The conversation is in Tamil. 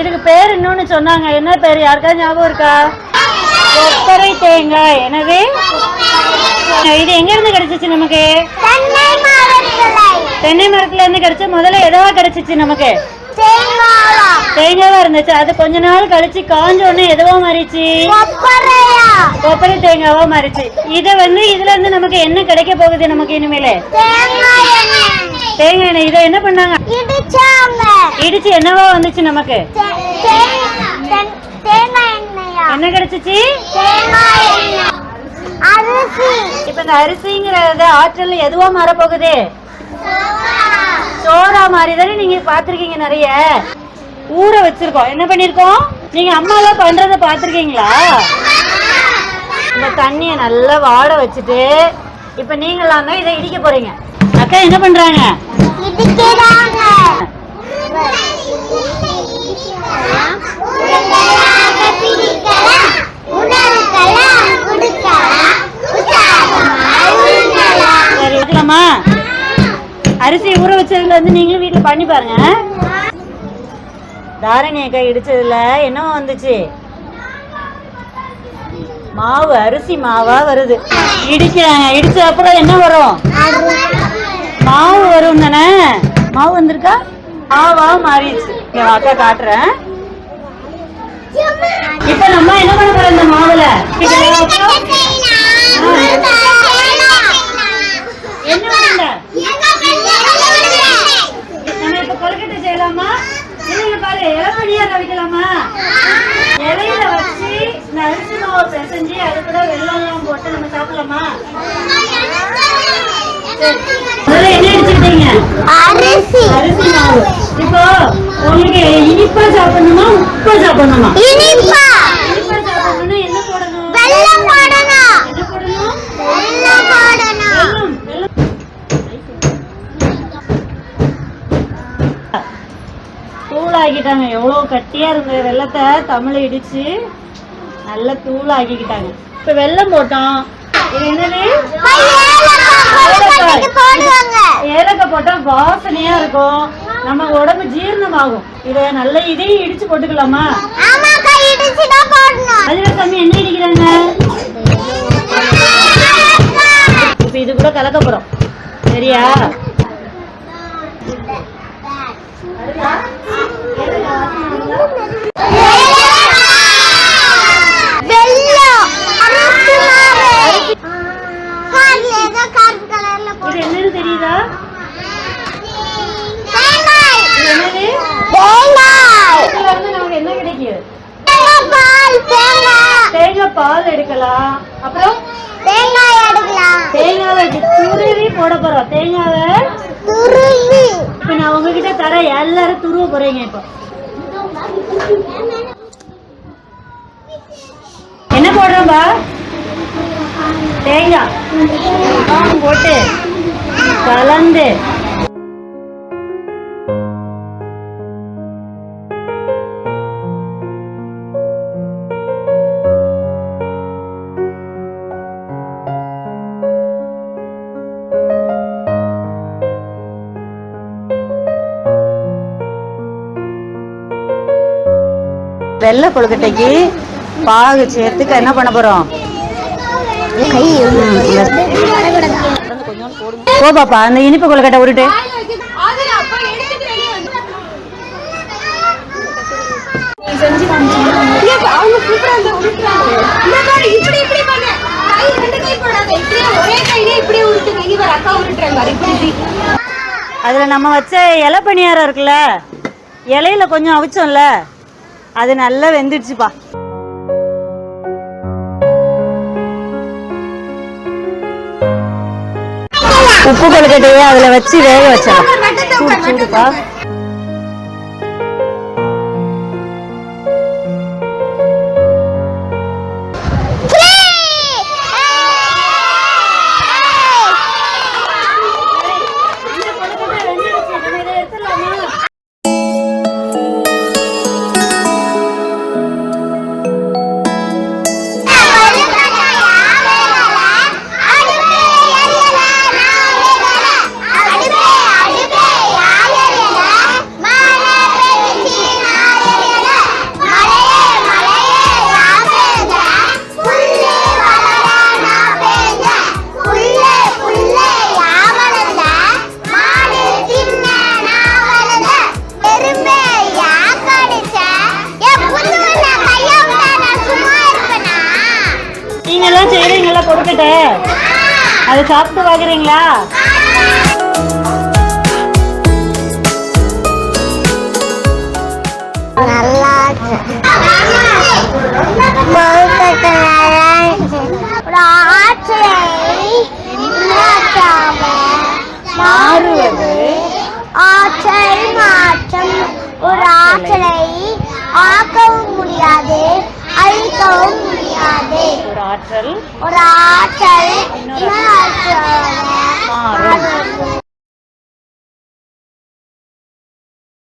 இதுக்கு பேர் இன்னொன்னு சொன்னாங்க. என்ன பேர்? யாருக்காவது ஞாபகம் இருக்கா? கொப்பரை தேங்காய். எனவே இது எங்க இருந்து கிடைச்சிச்சு நமக்கு? தென்னை மரத்தலை இருந்து கிடைச்ச முதல்ல எதவா கிடைச்சிச்சு நமக்கு? தேங்காவா இருந்துச்சு. அது கொஞ்ச நாள் கழிச்சு காஞ்ச உடனே எதுவா மாறிச்சு? கொப்பரை தேங்காவா மாறிச்சு. இத வந்து இதுல இருந்து நமக்கு என்ன கிடைக்க போகுது நமக்கு இனிமேல? தேங்காய் எண்ணெய். இதை என்ன பண்ணாங்க? இடிச்சு என்னவா வந்துச்சு நமக்கு. என்ன கிடைச்சிச்சு? இப்ப இந்த அரிசிங்கிறது ஆற்றல் எதுவா மாற போகுது சோறா மாதிரி தானே நீங்க பாத்திருக்கீங்க நிறைய. ஊற வச்சிருக்கோம். என்ன பண்ணிருக்கோம்? நீங்க அம்மா எல்லாம் பண்றத பாத்திருக்கீங்களா இந்த தண்ணிய நல்லா வாட வச்சுட்டு இப்ப நீங்களாம் தான் இதை இடிக்க போறீங்க. அக்கா என்ன பண்றாங்க? வைக்கலாமா அரிசி ஊற வச்சதுல இருந்து நீங்களும் வீட்டுல பண்ணி பாருங்க. தாரணி அக்கா இடிச்சதுல என்ன வந்துச்சு? மாவு அரிசி மாவா வருது. இடிக்கிறாங்க. இடிச்ச அப்புறம் என்ன வரும்? மாவு வரும் தானே மாவு வந்திருக்கா? மாவா மாறிடுச்சு. வா, அக்கா காட்டுறேன். இப்ப நம்ம என்ன பண்ண போறோம் இந்த மாவுல? என்ன பண்ணல நம்ம இப்ப கொழுக்கட்டை செய்யலாமா? இல்லைங்க பாரு இளப்படியா வைக்கலாமா இலையில வச்சு இந்த அரிசி மாவை பிசைஞ்சு அது கூட வெள்ளம் எல்லாம் போட்டு நம்ம சாப்பிடலாமா? முதல்ல என்ன எடுத்துக்கிட்டீங்க அரிசி. அரிசி மாவு. இப்போ உங்களுக்கு இனிப்பா சாப்பிடணுமா உப்பா சாப்பிடணுமா? இனிப்பா. இனிப்பா சாப்பிடணும்னா என்ன போடணும்? வெல்லம் போடணும். என்ன போடணும்? வெல்லம் போடணும். வெல்லம் வெல்லம். தூளாக்கிட்டாங்க. எவ்வளோ கட்டியா இருந்த வெள்ளத்தை தமிழ் இடிச்சு நல்லா தூளாக்கிக்கிட்டாங்க. இப்போ வெல்லம் போட்டோம். இது என்னது? ஏலக்காய் போட்டா வாசனையா இருக்கும். நம்ம உடம்பு ஜீரணமாகும். இதை நல்ல இதையும் இடிச்சு போட்டுக்கலாமா? ஆமாக்கா இடிச்சு தான் போடணும். அதுல சாமி என்ன இடிக்கிறாங்க? இப்ப இது கூட கலக்க போறோம். சரியா வெல்லம் அரிசி மாவு கார்ல ஏதோ கருப்பு கலர்ல இது போடு என்னன்னு தெரியுதா தேங்காய் இது என்னது தேங்காய் இதுல இருந்து நமக்கு என்ன கிடைக்கும் தேங்காய் பால் தேங்காய் தேங்காய் பால் எடுக்கலாம். அப்புறம் தேங்காய் எடுக்கலாம். தேங்காவை துருவி போட போறோம். தேங்காவை துருவி. இப்ப நான் உங்ககிட்ட தரேன். எல்லாரும் துருவ போறீங்க இப்போ. என்ன போடுறோம்பா? தேங்காய். போட்டு கலந்து வெள்ளை கொழுக்கட்டைக்கு பாகு சேர்த்துக்க என்ன பண்ண போறோம்? போ பாப்பா அந்த இனிப்பு கொழுக்கட்டை உருட்டு. அதுல நம்ம வச்ச இலை பணியாரம் இருக்குல்ல இலையில கொஞ்சம் அவிச்சோம்ல. அது நல்லா வெந்துடுச்சுப்பா. உப்பு கொழுக்கட்டையை அதுல வச்சு வேக வச்சிடலாம். சூடு சூடுப்பா. சாக்லேட்டு அதை சாப்பிட்டு பார்க்குறீங்களா? அழிக்கவும் முடியாது. ஒரு ஆற்றல். ஒரு ஆற்றல். மாறும்.